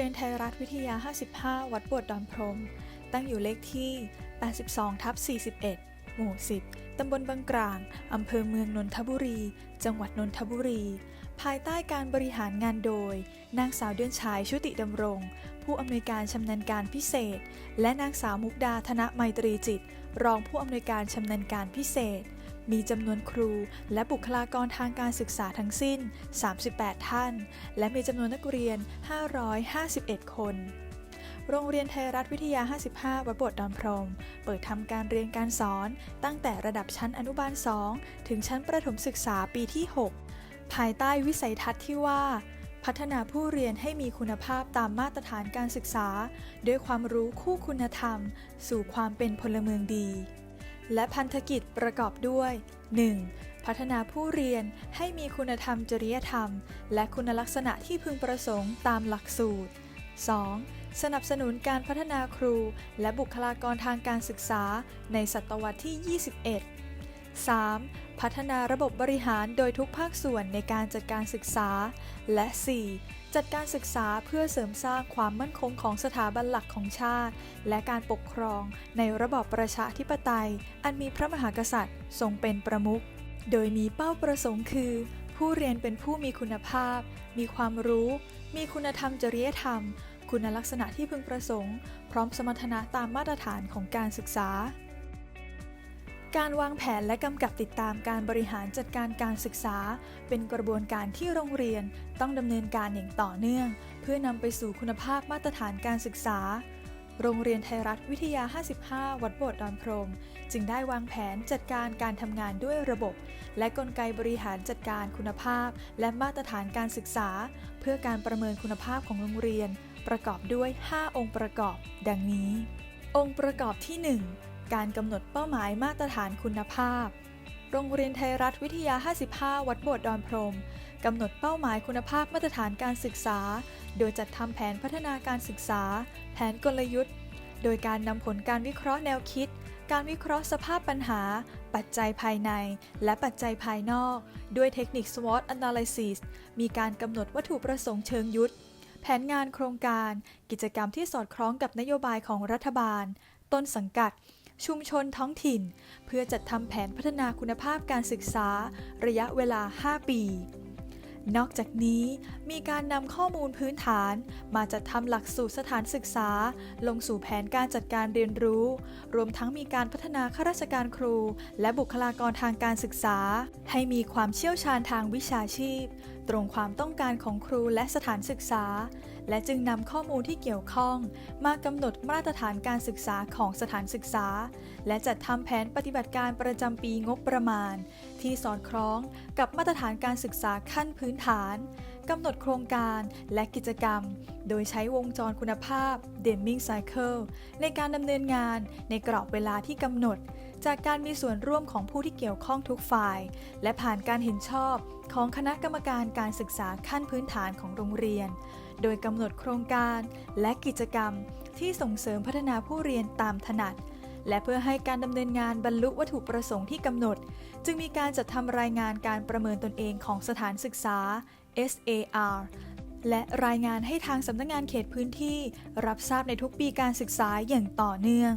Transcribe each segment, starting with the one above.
เรียนไทยรัฐวิทยา 55 วัดโบวดดอนพรม ตั้งอยู่เลขที่ 82ทับ41 หมู่ 10 ตำบลบางกลาง อำเภอเมืองนนทบุรี จังหวัดนนทบุรี ภายใต้การบริหารงานโดย นางสาวเดือนชายชุติดำรง ผู้อำนวยการชำนาญการพิเศษ และนางสาวมุกดาธนไมตรีจิต รองผู้อำนวยการชำนาญการพิเศษ มีจำนวนครูและบุคลากรทางการศึกษาทั้งสิ้น 38 ท่าน และมีจำนวนนักเรียน 551 คน โรงเรียนไทยรัฐวิทยา 55 วัดโบวดดอนพรม เปิดทำการเรียนการสอนตั้งแต่ระดับชั้นอนุบาล 2 ถึงชั้นประถมศึกษาปีที่ 6 ภายใต้วิสัยทัศน์ที่ว่าพัฒนาผู้เรียนให้มีคุณภาพตามมาตรฐานการศึกษา ด้วยความรู้คู่คุณธรรม สู่ความเป็นพลเมืองดี และพันธกิจประกอบด้วย 1. พัฒนาผู้เรียนให้มีคุณธรรมจริยธรรม และคุณลักษณะที่พึงประสงค์ตามหลักสูตร 2. สนับสนุนการพัฒนาครู และบุคลากรทางการศึกษาในศตวรรษที่ 21 3. พัฒนาระบบบริหารโดยทุกภาคส่วนในการจัดการศึกษา และ 4. จัดการศึกษาเพื่อเสริมสร้างความมั่นคงของสถาบันหลักของชาติ และการปกครองในระบอบประชาธิปไตย อันมีพระมหากษัตริย์ทรงเป็นประมุข โดยมีเป้าประสงค์คือ ผู้เรียนเป็นผู้มีคุณภาพ มีความรู้ มีคุณธรรมจริยธรรม คุณลักษณะที่พึงประสงค์ พร้อมสมรรถนะตามมาตรฐานของการศึกษา การวางแผนและกำกับติดตามการบริหารจัดการการศึกษา เป็นกระบวนการที่โรงเรียนต้องดำเนินการอย่างต่อเนื่อง เพื่อนำไปสู่คุณภาพมาตรฐานการศึกษา โรงเรียนไทยรัฐวิทยา 55 วัดโบวดดอนพรม จึงได้วางแผนจัดการการทำงานด้วยระบบ และกลไกบริหารจัดการคุณภาพ และมาตรฐานการศึกษา เพื่อการประเมินคุณภาพของโรงเรียน ประกอบด้วย 5 องค์ประกอบ ดังนี้ องค์ประกอบที่ 1 การกำหนดเป้าหมายมาตรฐานคุณภาพ โรงเรียนไทยรัฐวิทยา 55 วัดโบวดดอนพรมกำหนดเป้าหมายคุณภาพมาตรฐานการศึกษา โดยจัดทำแผนพัฒนาการศึกษา แผนกลยุทธ์ โดยการนำผลการวิเคราะห์แนวคิด การวิเคราะห์สภาพปัญหา ปัจจัยภายใน และปัจจัยภายนอก ด้วยเทคนิค SWOT Analysis มีการกำหนดวัตถุประสงค์เชิงยุทธ แผนงานโครงการ กิจกรรมที่สอดคล้องกับนโยบายของรัฐบาล ต้นสังกัด ชุมชนท้องถิ่น เพื่อจัดทำแผนพัฒนาคุณภาพการศึกษาระยะเวลา 5 ปี นอกจากนี้มีการนำข้อมูลพื้นฐานมาจัดทำหลักสูตรสถานศึกษา ลงสู่แผนการจัดการเรียนรู้ รวมทั้งมีการพัฒนาข้าราชการครู และบุคลากรทางการศึกษา ให้มีความเชี่ยวชาญทางวิชาชีพ ตรงความต้องการของครูและสถานศึกษา และจึงนำข้อมูลที่เกี่ยวข้อง มากำหนดมาตรฐานการศึกษาของสถานศึกษา และจัดทำแผนปฏิบัติการประจำปีงบประมาณ ที่สอดคล้องกับมาตรฐานการศึกษาขั้นพื้นฐานกำหนดโครงการและกิจกรรม โดยใช้วงจรคุณภาพ Deming Cycle ในการดำเนินงานในกรอบเวลาที่กำหนด จากการมีส่วนร่วมของผู้ที่เกี่ยวข้องทุกฝ่าย และผ่านการเห็นชอบของคณะกรรมการการศึกษาขั้นพื้นฐานของโรงเรียน โดยกำหนดโครงการและกิจกรรมที่ส่งเสริมพัฒนาผู้เรียนตามถนัด และเพื่อให้การดำเนินงานบรรลุวัตถุประสงค์ที่กำหนด จึงมีการจัดทำรายงานการประเมินตนเองของสถานศึกษา SAR และรายงานให้ทางสำนักงงานเขตพื้นที่ รับทราบในทุกปีการศึกษาอย่างต่อเนื่อง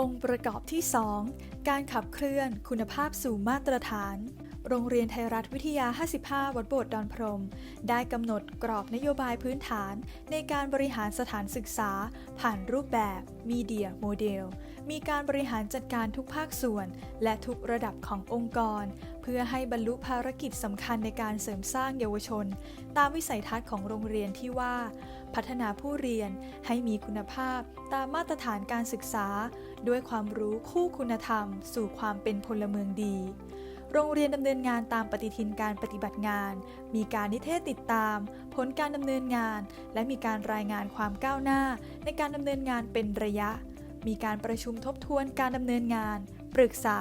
องค์ประกอบที่ 2 การขับเคลื่อนคุณภาพสู่มาตรฐาน โรงเรียนไทยรัฐวิทยา 55 วัดโบวดดอนพรม ได้กำหนดกรอบนโยบายพื้นฐาน ในการบริหารสถานศึกษา ผ่านรูปแบบ Media Model มีการบริหารจัดการทุกภาคส่วน และทุกระดับขององค์กร เพื่อให้บรรลุภารกิจสำคัญในการเสริมสร้างเยาวชน ตามวิสัยทัศน์ของโรงเรียนที่ว่า พัฒนาผู้เรียนให้มีคุณภาพ ตามมาตรฐานการศึกษา ด้วยความรู้คู่คุณธรรม สู่ความเป็นพลเมืองดี โรงเรียนดำเนินงานตามปฏิทินการปฏิบัติงาน มีการนิเทศติดตาม ผลการดำเนินงาน และมีการรายงานความก้าวหน้า ในการดำเนินงานเป็นระยะ มีการประชุมทบทวนการดำเนินงาน ปรึกษา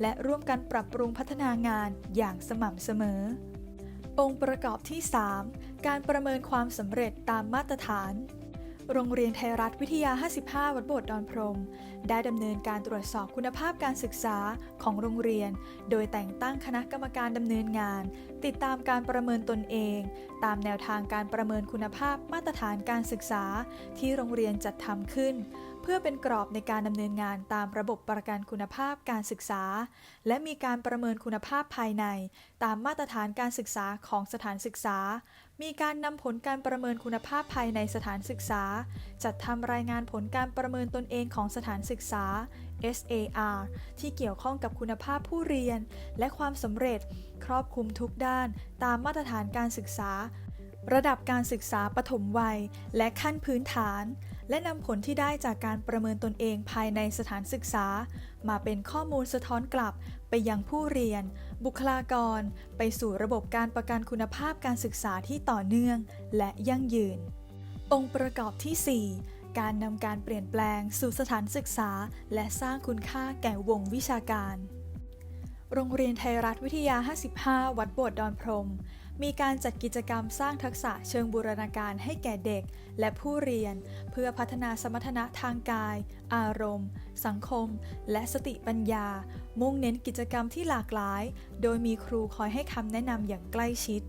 และร่วมกันปรับปรุงพัฒนางานอย่างสม่ำเสมอ องค์ประกอบที่ 3 การประเมินความสำเร็จตามมาตรฐาน โรงเรียนไทยรัฐวิทยา 55 วัดโบสถ์ดอนพรม ได้ดำเนินการตรวจสอบคุณภาพการศึกษาของโรงเรียน โดยแต่งตั้งคณะกรรมการดำเนินงาน ติดตามการประเมินตนเอง ตามแนวทางการประเมินคุณภาพมาตรฐานการศึกษาที่โรงเรียนจัดทำขึ้น เพื่อเป็นกรอบในการดำเนินงานตามระบบประกันคุณภาพการศึกษา และมีการประเมินคุณภาพภายใน ตามมาตรฐานการศึกษาของสถานศึกษา มีการนำผลการประเมินคุณภาพภายในสถานศึกษา จัดทำรายงานผลการประเมินตนเองของสถานศึกษา SAR ที่เกี่ยวข้องกับคุณภาพผู้เรียน และความสำเร็จ ครอบคลุมทุกด้าน ตามมาตรฐานการศึกษา ระดับการศึกษาปฐมวัย และขั้นพื้นฐาน และนำผลที่ได้จากการประเมินตนเองภายในสถานศึกษา มาเป็นข้อมูลสะท้อนกลับไปยังผู้เรียน บุคลากร ไปสู่ระบบการประกันคุณภาพการศึกษาที่ต่อเนื่อง และยั่งยืน องค์ประกอบที่ 4 การนำการเปลี่ยนแปลงสู่สถานศึกษา และสร้างคุณค่าแก่วงวิชาการ โรงเรียนไทยรัฐวิทยา 55 วัดโบสถ์ดอนพรม มีการจัดกิจกรรมสร้างทักษะเชิงบูรณาการให้แก่เด็ก และผู้เรียน เพื่อพัฒนาสมรรถนะทางกาย อารมณ์ สังคม และสติปัญญา มุ่งเน้นกิจกรรมที่หลากหลาย โดยมีครูคอยให้คำแนะนำอย่างใกล้ชิด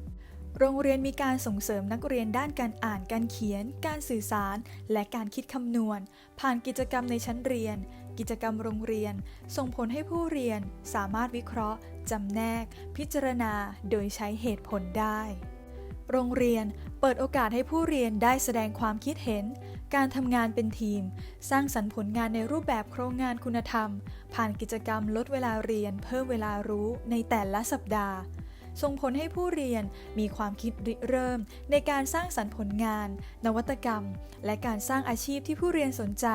โรงเรียนมีการส่งเสริมนักเรียนด้านการอ่านการเขียน การสื่อสาร และการคิดคำนวณ ผ่านกิจกรรมในชั้นเรียน กิจกรรมโรงเรียน ส่งผลให้ผู้เรียนสามารถวิเคราะห์ จำแนก พิจารณาโดยใช้เหตุผลได้ โรงเรียนเปิดโอกาสให้ผู้เรียนได้แสดงความคิดเห็น การทำงานเป็นทีม สร้างสรรค์ผลงานในรูปแบบโครงงานคุณธรรม ผ่านกิจกรรมลดเวลาเรียนเพิ่มเวลารู้ในแต่ละสัปดาห์ ส่งผลให้ผู้เรียนมีความคิดริเริ่ม ในการสร้างสรรค์ผลงาน นวัตกรรม และการสร้างอาชีพที่ผู้เรียนสนใจ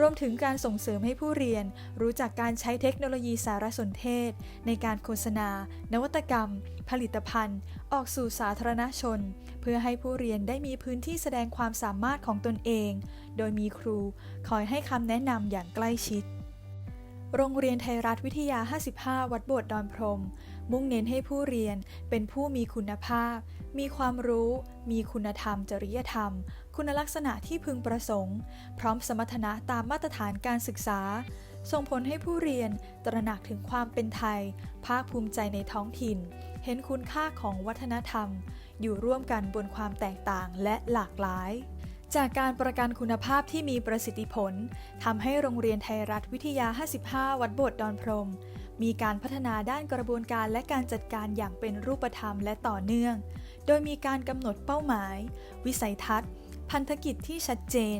รวมถึงการส่งเสริมให้ผู้เรียน รู้จักการใช้เทคโนโลยีสารสนเทศ ในการโฆษณา นวัตกรรม ผลิตภัณฑ์ ออกสู่สาธารณชน เพื่อให้ผู้เรียนได้มีพื้นที่แสดงความสามารถของตนเอง โดยมีครูคอยให้คำแนะนำอย่างใกล้ชิดโรงเรียนไทยรัฐวิทยา 55 วัดโบสถ์ดอนพรม มุ่งเน้นให้ผู้เรียนเป็นผู้มีคุณภาพ มีความรู้ มีคุณธรรม จริยธรรม คุณลักษณะที่พึงประสงค์ พร้อมสมรรถนะตามมาตรฐานการศึกษา ส่งผลให้ผู้เรียนตระหนักถึงความเป็นไทย ภาคภูมิใจในท้องถิ่น เห็นคุณค่าของวัฒนธรรม อยู่ร่วมกันบนความแตกต่างและหลากหลายจากการประกันคุณภาพที่มีประสิทธิผลทำให้โรงเรียนไทยรัฐวิทยา 55 วัดโบสถ์ดอนพรม มีการพัฒนาด้านกระบวนการและการจัดการอย่างเป็นรูปธรรมและต่อเนื่อง โดยมีการกำหนดเป้าหมาย วิสัยทัศน์ พันธกิจที่ชัดเจน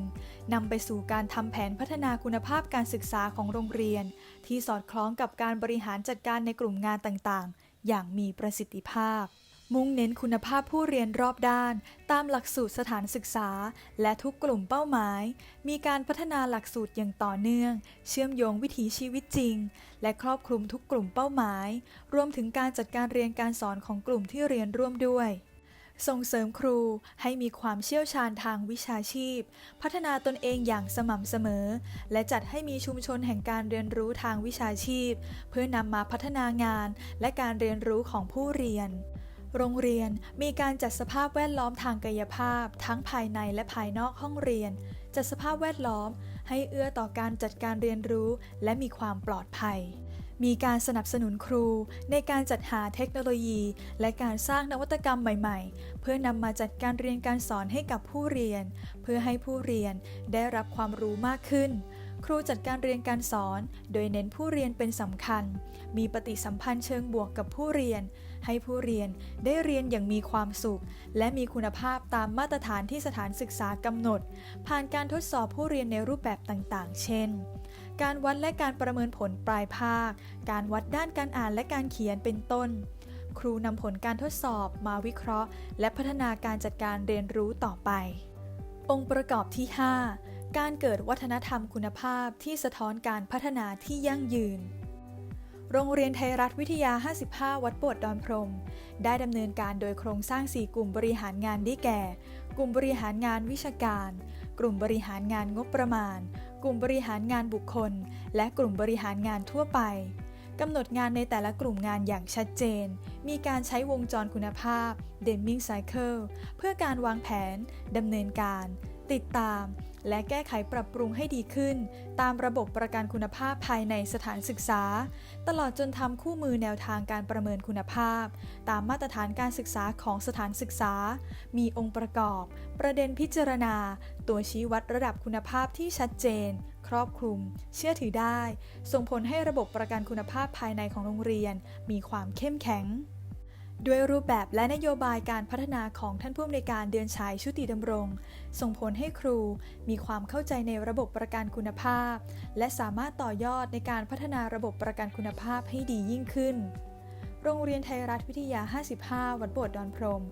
นำไปสู่การทำแผนพัฒนาคุณภาพการศึกษาของโรงเรียน ที่สอดคล้องกับการบริหารจัดการในกลุ่มงานต่างๆ อย่างมีประสิทธิภาพ มุ่งเน้นคุณภาพผู้เรียนรอบด้าน ตามหลักสูตรสถานศึกษา และทุกกลุ่มเป้าหมาย มีการพัฒนาหลักสูตรอย่างต่อเนื่อง เชื่อมโยงวิถีชีวิตจริง และครอบคลุมทุกกลุ่มเป้าหมาย รวมถึงการจัดการเรียนการสอนของกลุ่มที่เรียนร่วมด้วยส่งเสริมครูให้มีความเชี่ยวชาญทางวิชาชีพ พัฒนาตนเองอย่างสม่ำเสมอ และจัดให้มีชุมชนแห่งการเรียนรู้ทางวิชาชีพ เพื่อนำมาพัฒนางานและการเรียนรู้ของผู้เรียน โรงเรียนมีการจัดสภาพแวดล้อมทางกายภาพ ทั้งภายในและภายนอกห้องเรียน จัดสภาพแวดล้อม ให้เอื้อต่อการจัดการเรียนรู้ และมีความปลอดภัย มีการสนับสนุนครู ในการจัดหาเทคโนโลยี และการสร้างนวัตกรรมใหม่ ๆ เพื่อนำมาจัดการเรียนการสอนให้กับผู้เรียน เพื่อให้ผู้เรียนได้รับความรู้มากขึ้นครูจัดการเรียนการสอน โดยเน้นผู้เรียนเป็นสำคัญ มีปฏิสัมพันธ์เชิงบวกกับผู้เรียน ให้ผู้เรียนได้เรียนอย่างมีความสุข และมีคุณภาพตามมาตรฐานที่สถานศึกษากำหนด ผ่านการทดสอบผู้เรียนในรูปแบบต่างๆ เช่น การวัดและการประเมินผลปลายภาค การวัดด้านการอ่านและการเขียนเป็นต้น ครูนำผลการทดสอบมาวิเคราะห์ และพัฒนาการจัดการเรียนรู้ต่อไป องค์ประกอบที่ 5การเกิดวัฒนธรรมคุณภาพที่สะท้อนการพัฒนาที่ยั่งยืน โรงเรียนไทยรัฐวิทยา 55 วัดโบสถ์ดอนพรม ได้ดำเนินการโดยโครงสร้าง 4 กลุ่มบริหารงานได้แก่ กลุ่มบริหารงานวิชาการ กลุ่มบริหารงานงบประมาณ กลุ่มบริหารงานบุคคล และกลุ่มบริหารงานทั่วไปกำหนดงานในแต่ละกลุ่มงานอย่างชัดเจน มีการใช้วงจรคุณภาพ Deming Cycle เพื่อการวางแผนดำเนินการ ติดตาม และแก้ไขปรับปรุงให้ดีขึ้น ตามระบบประกันคุณภาพภายในสถานศึกษา ตลอดจนทำคู่มือแนวทางการประเมินคุณภาพ ตามมาตรฐานการศึกษาของสถานศึกษา มีองค์ประกอบ ประเด็นพิจารณา ตัวชี้วัดระดับคุณภาพที่ชัดเจน ครอบคลุม เชื่อถือได้ ส่งผลให้ระบบประกันคุณภาพภายในของโรงเรียน มีความเข้มแข็ง ด้วยรูปแบบและนโยบายการพัฒนาของท่านผู้อำนวยการเดือนฉายชุติดำรง ส่งผลให้ครูมีความเข้าใจในระบบประกันคุณภาพ และสามารถต่อยอดในการพัฒนาระบบประกันคุณภาพให้ดียิ่งขึ้น โรงเรียนไทยรัฐวิทยา 55 วัดโบสถ์ดอนพรม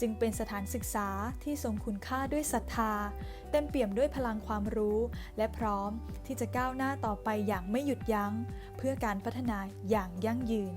จึงเป็นสถานศึกษาที่ทรงคุณค่าด้วยศรัทธา เต็มเปี่ยมด้วยพลังความรู้ และพร้อมที่จะก้าวหน้าต่อไปอย่างไม่หยุดยัง้ง เพื่อการพัฒนาอย่างยั่งยืน